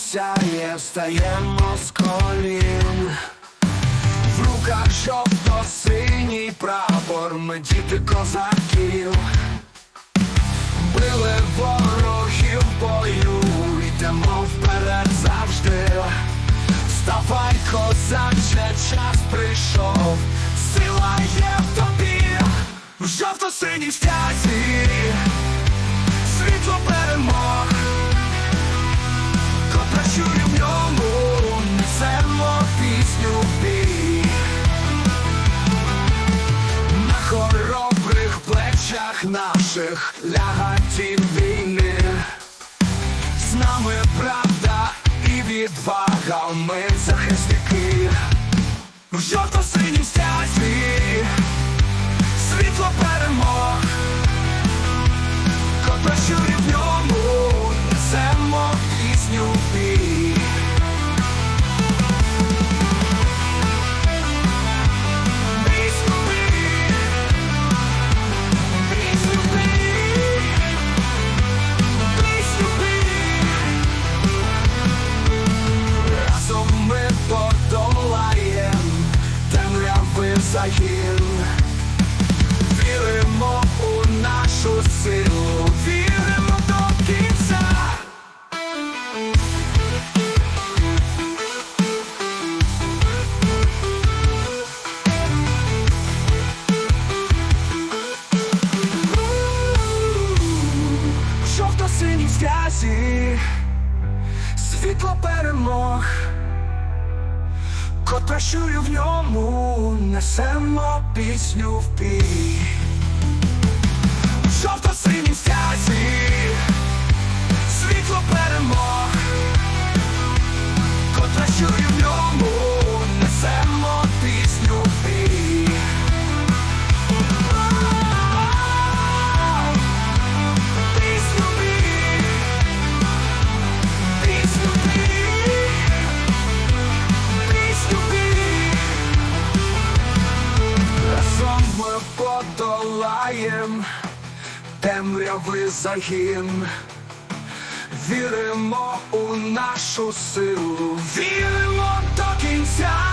сяє, встаємо з колін. В руках жовто-синій прапор, ми діти козаків. Били ворогів бою, йдемо вперед завжди. Вставай, козаче, час прийшов, сила є в тобі, в жовто-синій стязі, плечах наших лягать війни. З нами правда і відвага, ми захисники в жовто-синім стязі, загін. Віримо у нашу силу, віримо до кінця. В жовто-синій зв'язі світло перемог, котра щурю в ньому, несемо пісню в бій. Подолаєм темряви загін. Віримо у нашу силу, віримо до кінця.